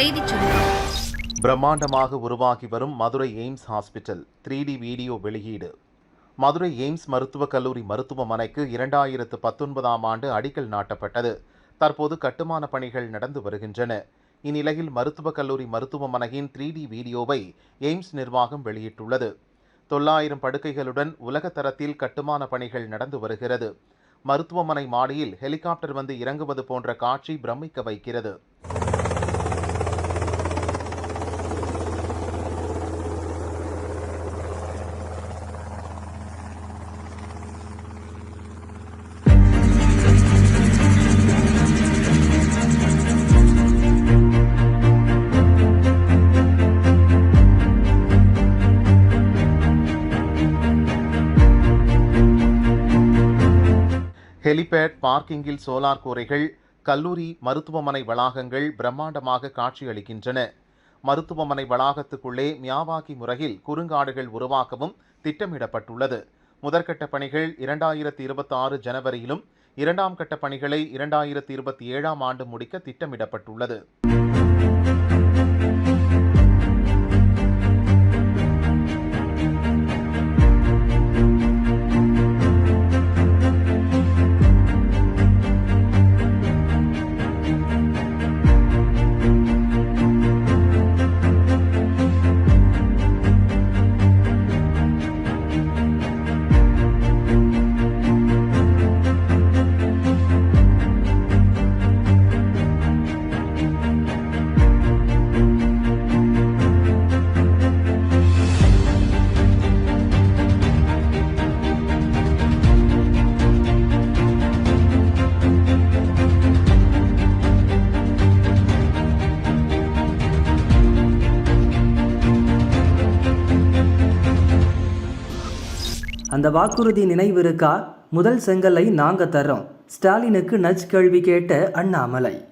செய்தி சுருக்கம் பிரம்மாண்டமாக உருவாகி வரும் Madurai AIIMS hospital three D video வெளியீடு. மதுரை எய்ம்ஸ் மருத்துவக் கல்லூரி மருத்துவமனைக்கு இரண்டாயிரத்து பத்தொன்பதாம் ஆண்டு அடிக்கல் நாட்டப்பட்டது. தற்போது கட்டுமான பணிகள் நடந்து வருகின்றன. இந்நிலையில் மருத்துவக் கல்லூரி மருத்துவமனையின் த்ரீ டி வீடியோவை எய்ம்ஸ் நிர்வாகம் வெளியிட்டுள்ளது. தொள்ளாயிரம் படுக்கைகளுடன் உலகத் தரத்தில் கட்டுமான பணிகள் நடந்து வருகிறது. மருத்துவமனை மாடியில் ஹெலிகாப்டர் வந்து இறங்குவது போன்ற காட்சி பிரமிக்க வைக்கிறது. ஹெலிபேட் பார்க்கிங்கில் சோலார் கூரைகள் கல்லூரி மருத்துவமனை வளாகங்கள் பிரம்மாண்டமாக காட்சியளிக்கின்றன. மருத்துவமனை வளாகத்துக்குள்ளே மியாவாக்கி முறையில் குறுங்காடுகள் உருவாக்கவும் திட்டமிடப்பட்டுள்ளது. முதற்கட்ட பணிகள் இரண்டாயிரத்தி இருபத்தி ஆறு ஜனவரியிலும் இரண்டாம் கட்ட பணிகளை இரண்டாயிரத்தி இருபத்தி ஏழாம் ஆண்டு முடிக்க திட்டமிடப்பட்டுள்ளது. அந்த வாக்குறுதி நினைவிருக்கா? முதல் செங்கலை நாங்க தர்றோம். ஸ்டாலினுக்கு நஜ் கேள்வி கேட்ட அண்ணாமலை.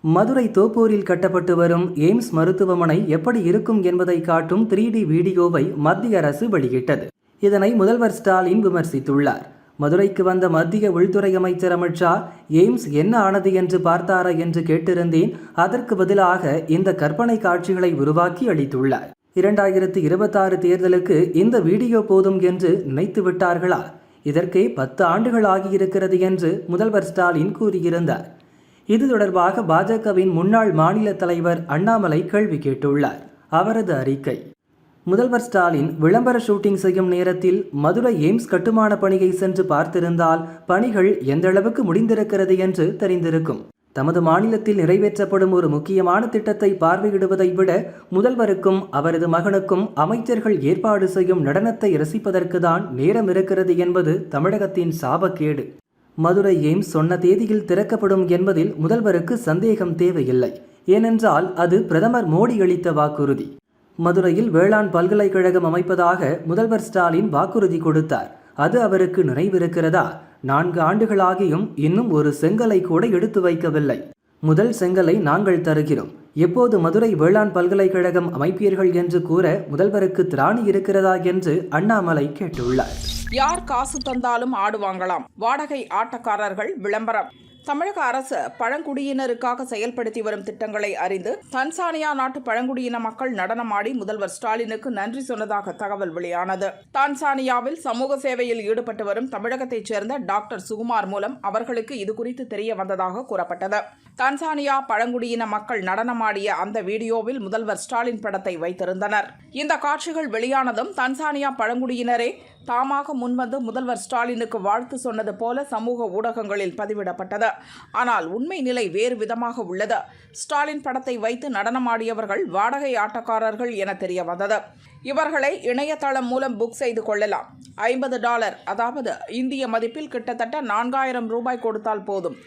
மதுரை தோப்பூரில் கட்டப்பட்டு வரும் எய்ம்ஸ் மருத்துவமனை எப்படி இருக்கும் என்பதை காட்டும் த்ரீ டி வீடியோவை மத்திய அரசு வெளியிட்டது. இதனை முதல்வர் ஸ்டாலின் விமர்சித்துள்ளார். மதுரைக்கு வந்த மத்திய உள்துறை அமைச்சர் அமித்ஷா எய்ம்ஸ் என்ன ஆனது என்று பார்த்தாரா? என்று கேட்டிருந்தேன். அதற்கு பதிலாக இந்த கற்பனை காட்சிகளை உருவாக்கி அளித்துள்ளார். இரண்டாயிரத்தி இருபத்தாறு தேர்தலுக்கு இந்த வீடியோ போதும் என்று நினைத்து விட்டார்களா? இதற்கே பத்து ஆண்டுகள் ஆகியிருக்கிறது என்று முதல்வர் ஸ்டாலின் கூறியிருந்தார். இது தொடர்பாக பாஜகவின் முன்னாள் மாநில தலைவர் அண்ணாமலை கேள்வி கேட்டுள்ளார். அவரது அறிக்கை. முதல்வர் ஸ்டாலின் விளம்பர ஷூட்டிங் செய்யும் நேரத்தில் மதுரை எய்ம்ஸ் கட்டுமான பணியை சென்று பார்த்திருந்தால் பணிகள் எந்தளவுக்கு முடிந்திருக்கிறது என்று தெரிந்திருக்கும். தமது மாநிலத்தில் நிறைவேற்றப்படும் ஒரு முக்கியமான திட்டத்தை பார்வையிடுவதை விட முதல்வருக்கும் அவரது மகனுக்கும் அமைச்சர்கள் ஏற்பாடு செய்யும் நடனத்தை ரசிப்பதற்கு தான் நேரம் இருக்கிறது என்பது தமிழகத்தின் சாபக்கேடு. மதுரை எய்ம்ஸ் சொன்ன தேதியில் திறக்கப்படும் என்பதில் முதல்வருக்கு சந்தேகம் தேவையில்லை. ஏனென்றால் அது பிரதமர் மோடி அளித்த வாக்குறுதி. மதுரையில் வேளாண் பல்கலைக்கழகம் அமைப்பதாக முதல்வர் ஸ்டாலின் வாக்குறுதி கொடுத்தார். அது அவருக்கு நினைவிருக்கிறதா நான்கு ஆண்டுகளாகியும் இன்னும் ஒரு செங்கலை கூட எடுத்து வைக்கவில்லை. முதல் செங்கலை நாங்கள் தருகிறோம். எப்போது மதுரை வேளாண் பல்கலைக்கழகம் அமைப்பீர்கள் என்று கூற முதல்வருக்கு திராணி இருக்கிறதா என்று அண்ணாமலை கேட்டுள்ளார். யார் காசு தந்தாலும் ஆடுவாங்களாம் வாடகை ஆட்டக்காரர்கள் விளம்பரம். தமிழக அரசு பழங்குடியினருக்காக செயல்படுத்தி வரும் திட்டங்களை அறிந்து தன்சானியா நாட்டு பழங்குடியின மக்கள் நடனமாடி முதல்வர் ஸ்டாலினுக்கு நன்றி சொன்னதாக தகவல் வெளியானது. தான்சானியாவில் சமூக சேவையில் ஈடுபட்டு வரும் தமிழகத்தைச் சேர்ந்த டாக்டர் சுகுமார் மூலம் அவர்களுக்கு இது குறித்து தெரிய வந்ததாக கூறப்பட்டது. தான்சானியா பழங்குடியின மக்கள் நடனமாடிய அந்த வீடியோவில் முதல்வர் ஸ்டாலின் படத்தை வைத்திருந்தனர். இந்த காட்சிகள் வெளியானதும் தான்சானியா பழங்குடியினரே தாமாக முன்வந்து முதல்வர் ஸ்டாலினுக்கு வாழ்த்து சொன்னது போல சமூக ஊடகங்களில் பதிவிடப்பட்டது. ஆனால் உண்மை நிலை வேறு விதமாக உள்ளது. ஸ்டாலின் படத்தை வைத்து நடனமாடியவர்கள் வாடகை ஆட்டக்காரர்கள் என தெரிய வந்தது. இவர்களை இணையதளம் மூலம் புக் செய்து கொள்ளலாம். ஐம்பது டாலர் அதாவது இந்திய மதிப்பில் கிட்டத்தட்ட நான்காயிரம் ரூபாய் கொடுத்தால் போதும்.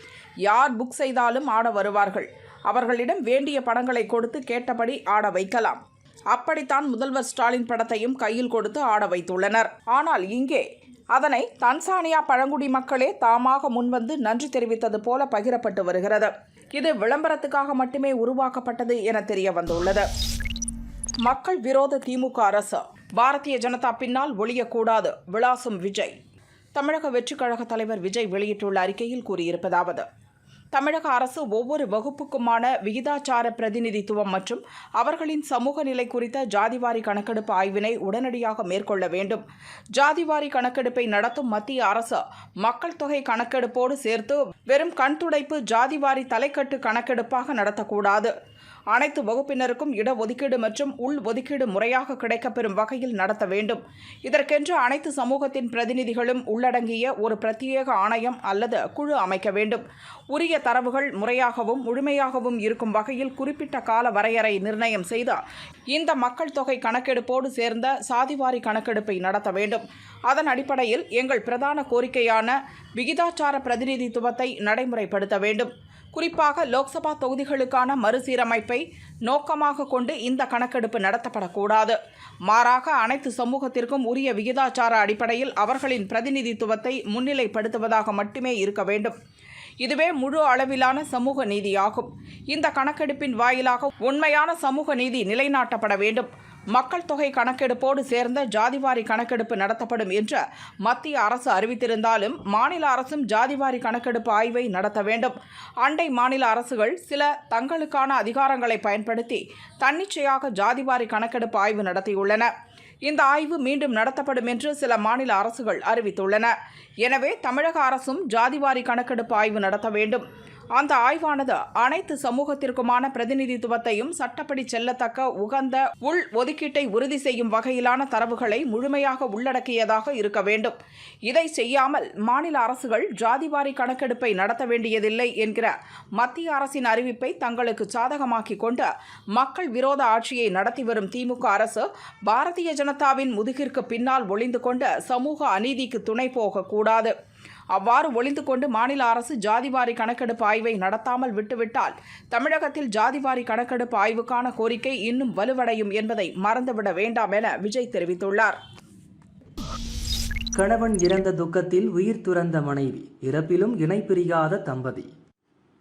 யார் புக் செய்தாலும் ஆட வருவார்கள். அவர்களிடம் வேண்டிய படங்களை கொடுத்து கேட்டபடி ஆட வைக்கலாம். அப்படித்தான் முதல்வர் ஸ்டாலின் படத்தையும் கையில் கொடுத்து ஆட வைத்துள்ளனர். ஆனால் இங்கே அதனை தன்சானியா பழங்குடி மக்களே தாமாக முன்வந்து நன்றி தெரிவித்தது போல பகிரப்பட்டு வருகிறது. இது விளம்பரத்துக்காக மட்டுமே உருவாக்கப்பட்டது என தெரிய வந்துள்ளது. மக்கள் விரோத திமுக அரசு பாரதிய ஜனதா பின்னால் ஒழியக்கூடாது விளாசும் விஜய். தமிழக வெற்றிக் கழக தலைவர் விஜய் வெளியிட்டுள்ள அறிக்கையில் கூறியிருப்பதாவது தமிழக அரசு ஒவ்வொரு வகுப்புக்குமான விகிதாச்சார பிரதிநிதித்துவம் மற்றும் அவர்களின் சமூக நிலை குறித்த ஜாதிவாரி கணக்கெடுப்பு ஆய்வினை உடனடியாக மேற்கொள்ள வேண்டும். ஜாதிவாரி கணக்கெடுப்பை நடத்தும் மத்திய அரசு மக்கள் தொகை கணக்கெடுப்போடு சேர்த்து வெறும் கண்துடைப்பு ஜாதிவாரி தலைக்கட்டு கணக்கெடுப்பாக நடத்தக்கூடாது. அனைத்து வகுப்பினருக்கும் இடஒதுக்கீடு மற்றும் உள் ஒதுக்கீடு முறையாக கிடைக்கப்பெறும் வகையில் நடத்த வேண்டும். இதற்கென்று அனைத்து சமூகத்தின் பிரதிநிதிகளும் உள்ளடங்கிய ஒரு பிரத்யேக ஆணையம் அல்லது குழு அமைக்க வேண்டும். உரிய தரவுகள் முறையாகவும் முழுமையாகவும் இருக்கும் வகையில் குறிப்பிட்ட கால வரையறை நிர்ணயம் செய்தால் இந்த மக்கள் தொகை கணக்கெடுப்போடு சேர்ந்த சாதிவாரி கணக்கெடுப்பை நடத்த வேண்டும். அதன் அடிப்படையில் எங்கள் பிரதான கோரிக்கையான விகிதாச்சார பிரதிநிதித்துவத்தை நடைமுறைப்படுத்த வேண்டும். குறிப்பாக லோக்சபா தொகுதிகளுக்கான மறுசீரமைப்பை நோக்கமாக கொண்டு இந்த கணக்கெடுப்பு நடத்தப்படக்கூடாது. மாறாக அனைத்து சமூகத்திற்கும் உரிய விகிதாச்சார அடிப்படையில் அவர்களின் பிரதிநிதித்துவத்தை முன்னிலைப்படுத்துவதாக மட்டுமே இருக்க வேண்டும். இதுவே முழு அளவிலான சமூக நீதியாகும். இந்த கணக்கெடுப்பின் வாயிலாக உண்மையான சமூக நீதி நிலைநாட்டப்பட வேண்டும். மக்கள் தொகை கணக்கெடுப்போடு சேர்ந்த ஜாதிவாரி கணக்கெடுப்பு நடத்தப்படும் என்று மத்திய அரசு அறிவித்திருந்தாலும் மாநில அரசும் ஜாதிவாரி கணக்கெடுப்பு ஆய்வை நடத்த வேண்டும். அண்டை மாநில அரசுகள் சில தங்களுக்கான அதிகாரங்களை பயன்படுத்தி தன்னிச்சையாக ஜாதிவாரி கணக்கெடுப்பு ஆய்வு நடத்தியுள்ளன. இந்த ஆய்வு மீண்டும் நடத்தப்படும் என்று சில மாநில அரசுகள் அறிவித்துள்ளன. எனவே தமிழக அரசும் ஜாதிவாரி கணக்கெடுப்பு ஆய்வு நடத்த வேண்டும். அந்த ஆய்வானது அனைத்து சமூகத்திற்குமான பிரதிநிதித்துவத்தையும் சட்டப்படி செல்லத்தக்க உகந்த உள் ஒதுக்கீட்டை உறுதி செய்யும் வகையிலான தரவுகளை முழுமையாக உள்ளடக்கியதாக இருக்க வேண்டும். இதை செய்யாமல் மாநில அரசுகள் ஜாதிவாரி கணக்கெடுப்பை நடத்த வேண்டியதில்லை என்கிற மத்திய அரசின் அறிவிப்பை தங்களுக்கு சாதகமாக்கிக் கொண்டு மக்கள் விரோத ஆட்சியை நடத்தி வரும் திமுக அரசு பாரதிய ஜனதாவின் முதுகிற்கு பின்னால் ஒளிந்து கொண்டு சமூக அநீதிக்கு துணை போகக்கூடாது. அவ்வாறு ஒளிந்து கொண்டு மாநில அரசு ஜாதிவாரி கணக்கெடுப்பு ஆய்வை நடத்தாமல் விட்டுவிட்டால் தமிழகத்தில் ஜாதிவாரி கணக்கெடுப்பு ஆய்வுக்கான கோரிக்கை இன்னும் வலுவடையும் என்பதை மறந்துவிட வேண்டாம் என விஜய் தெரிவித்துள்ளார். கணவன் இறந்த துக்கத்தில் உயிர் துறந்த மனைவி இறப்பிலும் இணைப்பிரியாத தம்பதி.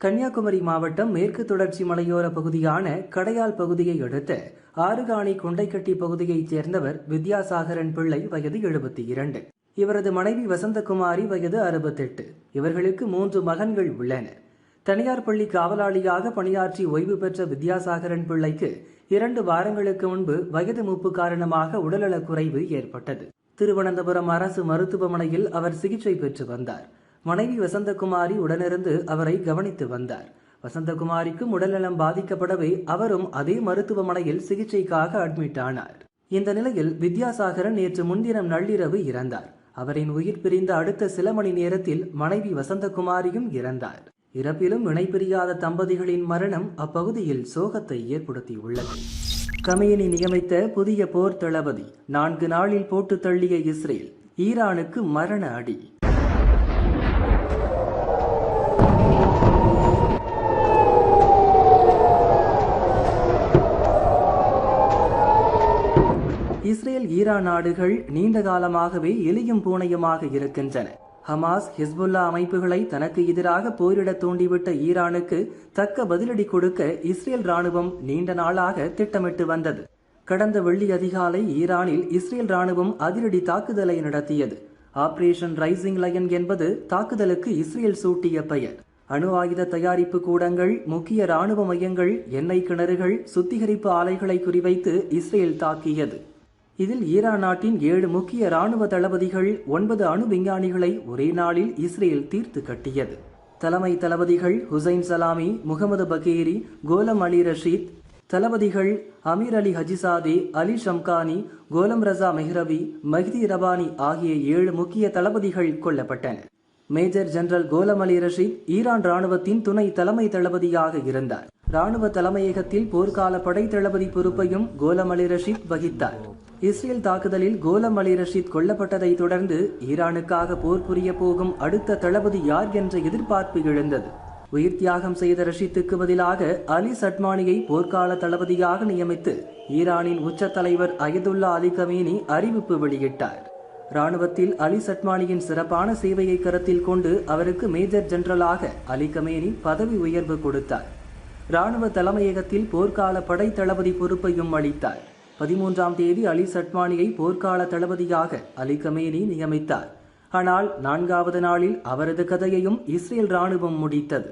கன்னியாகுமரி மாவட்டம் மேற்கு தொடர்ச்சி மலையோர பகுதியான கடையால் பகுதியை அடுத்த ஆறுகாணி கொண்டைக்கட்டி பகுதியைச் சேர்ந்தவர் வித்யாசாகரன் பிள்ளை வயது எழுபத்தி இரண்டு. இவரது மனைவி வசந்தகுமாரி வயது அறுபத்தெட்டு. இவர்களுக்கு மூன்று மகன்கள் உள்ளனர் தனியார் பள்ளி காவலாளியாக பணியாற்றி ஓய்வு பெற்ற வித்யாசாகரன் பிள்ளைக்கு இரண்டு வாரங்களுக்கு முன்பு வயது மூப்பு காரணமாக உடல்நலக் குறைவு ஏற்பட்டது. திருவனந்தபுரம் அரசு மருத்துவமனையில் அவர் சிகிச்சை பெற்று வந்தார். மனைவி வசந்தகுமாரி உடனிருந்து அவரை கவனித்து வந்தார். வசந்தகுமாரிக்கும் உடல்நலம் பாதிக்கப்படவே அவரும் அதே மருத்துவமனையில் சிகிச்சைக்காக அட்மிட் ஆனார். இந்த நிலையில் வித்யாசாகரன் நேற்று முன்தினம் நள்ளிரவு இறந்தார். அவரின் உயிர் பிரிந்த அடுத்த சில மணி நேரத்தில் மனைவி வசந்தகுமாரியும் இறந்தார். இறப்பிலும் இணைபிரியாத தம்பதிகளின் மரணம் அப்பகுதியில் சோகத்தை ஏற்படுத்தியுள்ளது. கமேனி நியமித்த புதிய போர் தளபதி நான்கு நாளில் போட்டு தள்ளிய இஸ்ரேல் ஈரானுக்கு மரண அடி. இஸ்ரேல் ஈரான் நாடுகள் நீண்ட காலமாகவே எலியும் பூனையுமாக இருக்கின்றன. ஹமாஸ் ஹிஸ்புல்லா அமைப்புகளை தனக்கு எதிராக போரிட தூண்டிவிட்ட ஈரானுக்கு தக்க பதிலடி கொடுக்க இஸ்ரேல் ராணுவம் நீண்ட நாளாக திட்டமிட்டு வந்தது. கடந்த வெள்ளி அதிகாலை ஈரானில் இஸ்ரேல் ராணுவம் அதிரடி தாக்குதலை நடத்தியது. ஆபரேஷன் ரைசிங் லயன் என்பது தாக்குதலுக்கு இஸ்ரேல் சூட்டிய பெயர். அணு ஆயுத தயாரிப்பு கூடங்கள் முக்கிய ராணுவ மையங்கள் எண்ணெய் கிணறுகள் சுத்திகரிப்பு ஆலைகளை குறிவைத்து இஸ்ரேல் தாக்கியது. இதில் ஈரான் நாட்டின் ஏழு முக்கிய ராணுவ தளபதிகள் ஒன்பது அணு விஞ்ஞானிகளை ஒரே நாளில் இஸ்ரேல் தீர்த்து கட்டியது. தலைமை தளபதிகள் ஹுசைன் சலாமி முகமது பகேரி கோலம் அலி ரஷீத் தளபதிகள் அமீர் அலி ஹஜிசாதே அலி ஷம்கானி கோலம் ரசா மெஹ்ரவி மஹ்தி ரபானி ஆகிய ஏழு முக்கிய தளபதிகள் கொல்லப்பட்டனர் மேஜர் ஜெனரல் கோலம் அலி ரஷீத் ஈரான் ராணுவத்தின் துணை தலைமை தளபதியாக இருந்தார். ராணுவ தலைமையகத்தில் போர்க்கால படை தளபதி பொறுப்பையும் கோலம் அலி ரஷீத் வகித்தார். இஸ்ரேல் தாக்குதலில் கோலம் அலி ரஷீத் கொல்லப்பட்டதை தொடர்ந்து ஈரானுக்காக போர் புரிய போகும் அடுத்த தளபதி யார் என்ற எதிர்பார்ப்பு எழுந்தது. உயிர் தியாகம் செய்த ரஷீத்துக்கு பதிலாக அலி சட்மானியை போர்க்கால தளபதியாக நியமித்து ஈரானின் உச்ச தலைவர் அயதுல்லா அலி கமீனி அறிவிப்பு வெளியிட்டார். ராணுவத்தில் அலி சட்மானியின் சிறப்பான சேவையை கருத்தில் கொண்டு அவருக்கு மேஜர் ஜெனரலாக அலி கமேனி பதவி உயர்வு கொடுத்தார். ராணுவ தலைமையகத்தில் போர்க்கால படை தளபதி பொறுப்பையும் அளித்தார். பதிமூன்றாம் தேதி அலி சட்மானியை போர்க்கால தளபதியாக அலி கமேனி நியமித்தார். ஆனால் நான்காவது நாளில் அவரது கதையையும் இஸ்ரேல் ராணுவம் முடித்தது.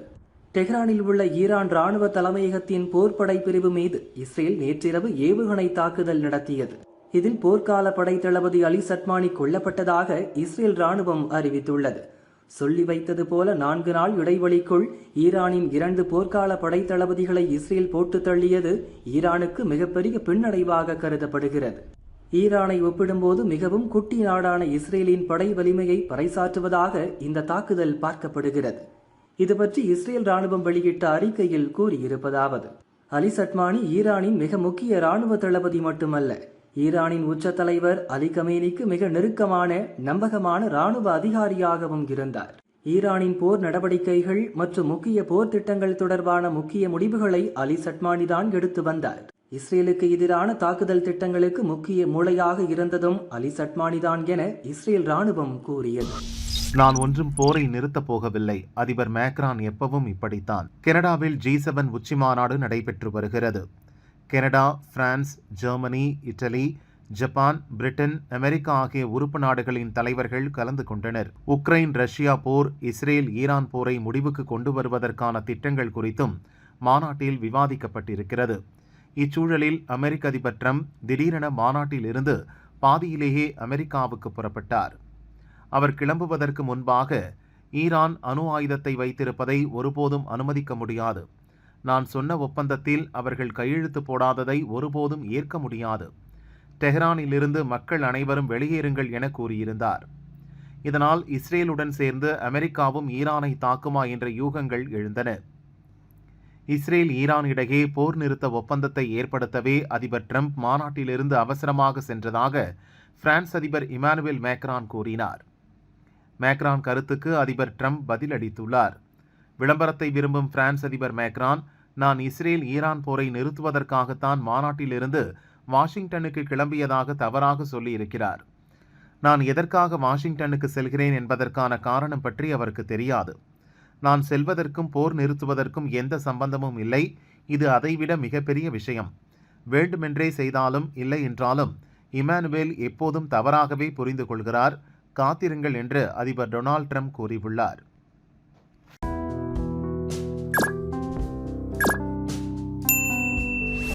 டெஹ்ரானில் உள்ள ஈரான் ராணுவ தலைமையகத்தின் போர்ப்படை பிரிவு மீது இஸ்ரேல் நேற்றிரவு ஏவுகணை தாக்குதல் நடத்தியது. இதில் போர்க்கால படை தளபதி அலி சட்மானி கொல்லப்பட்டதாக இஸ்ரேல் ராணுவம் அறிவித்துள்ளது. சொல்லி வைத்தது போல நான்கு நாள் இடைவெளிக்குள் ஈரானின் இரண்டு போர்க்கால படைத்தளபதிகளை இஸ்ரேல் போட்டு தள்ளியது ஈரானுக்கு மிகப்பெரிய பின்னடைவாக கருதப்படுகிறது. ஈரானை ஒப்பிடும்போது மிகவும் குட்டி நாடான இஸ்ரேலின் படை வலிமையை பறைசாற்றுவதாக இந்த தாக்குதல் பார்க்கப்படுகிறது. இது பற்றி இஸ்ரேல் ராணுவம் வெளியிட்ட அறிக்கையில் கூறியிருப்பதாவது. அலி சட்மானி ஈரானின் மிக முக்கிய ராணுவ தளபதி மட்டுமல்ல ஈரானின் உச்ச தலைவர் அலி கமேனிக்கு மிக நெருக்கமான நம்பகமான ராணுவ அதிகாரியாகவும் இருந்தார். ஈரானின் போர் நடவடிக்கைகள் மற்றும் முக்கிய போர் திட்டங்கள் தொடர்பான முக்கிய முடிவுகளை அலி சட்மானி தான் எடுத்து வந்தார். இஸ்ரேலுக்கு எதிரான தாக்குதல் திட்டங்களுக்கு முக்கிய மூளையாக இருந்ததும் அலி சட்மானி தான் என இஸ்ரேல் ராணுவம் கூறியது. நான் ஒன்றும் போரை நிறுத்தப் போகவில்லை. அதிபர் மேக்ரான் எப்பவும் இப்படித்தான். கனடாவில் ஜி செவன் உச்சி மாநாடு நடைபெற்று வருகிறது. Canada France Germany Italy Japan Britain America ஆகிய உறுப்பு நாடுகளின் தலைவர்கள் கலந்து கொண்டனர். உக்ரைன் ரஷ்யா போர் இஸ்ரேல் ஈரான் போரை முடிவுக்கு கொண்டு வருவதற்கான திட்டங்கள் குறித்தும் மாநாட்டில் விவாதிக்கப்பட்டிருக்கிறது. இச்சூழலில் அமெரிக்க அதிபர் ட்ரம்ப் திடீரென மாநாட்டிலிருந்து பாதியிலேயே அமெரிக்காவுக்கு புறப்பட்டார். அவர் கிளம்புவதற்கு முன்பாக ஈரான் அணு ஆயுதத்தை வைத்திருப்பதை ஒருபோதும் அனுமதிக்க முடியாது. நான் சொன்ன ஒப்பந்தத்தில் அவர்கள் கையெழுத்து போடாததை ஒருபோதும் ஏற்க முடியாது. டெஹ்ரானிலிருந்து மக்கள் அனைவரும் வெளியேறுங்கள் என கூறியிருந்தார். இதனால் இஸ்ரேலுடன் சேர்ந்து அமெரிக்காவும் ஈரானை தாக்குமா என்ற யூகங்கள் எழுந்தன. இஸ்ரேல் ஈரான் இடையே போர் நிறுத்த ஒப்பந்தத்தை ஏற்படுத்தவே அதிபர் ட்ரம்ப் மாநாட்டிலிருந்து அவசரமாக சென்றதாக பிரான்ஸ் அதிபர் இமானுவேல் மேக்ரான் கூறினார். மேக்ரான் கருத்துக்கு அதிபர் ட்ரம்ப் பதிலளித்துள்ளார். விளம்பரத்தை விரும்பும் பிரான்ஸ் அதிபர் மேக்ரான் நான் இஸ்ரேல் ஈரான் போரை நிறுத்துவதற்காகத்தான் மாநாட்டிலிருந்து வாஷிங்டனுக்கு கிளம்பியதாக தவறாக சொல்லியிருக்கிறார். நான் எதற்காக வாஷிங்டனுக்கு செல்கிறேன் என்பதற்கான காரணம் பற்றி அவருக்கு தெரியாது. நான் செல்வதற்கும் போர் நிறுத்துவதற்கும் எந்த சம்பந்தமும் இல்லை. இது அதைவிட மிகப்பெரிய விஷயம். வேண்டுமென்றே செய்தாலும் இல்லை என்றாலும் இமானுவேல் எப்போதும் தவறாகவே புரிந்து கொள்கிறார். காத்திருங்கள் என்று அதிபர் டொனால்ட் ட்ரம்ப் கூறியுள்ளார்.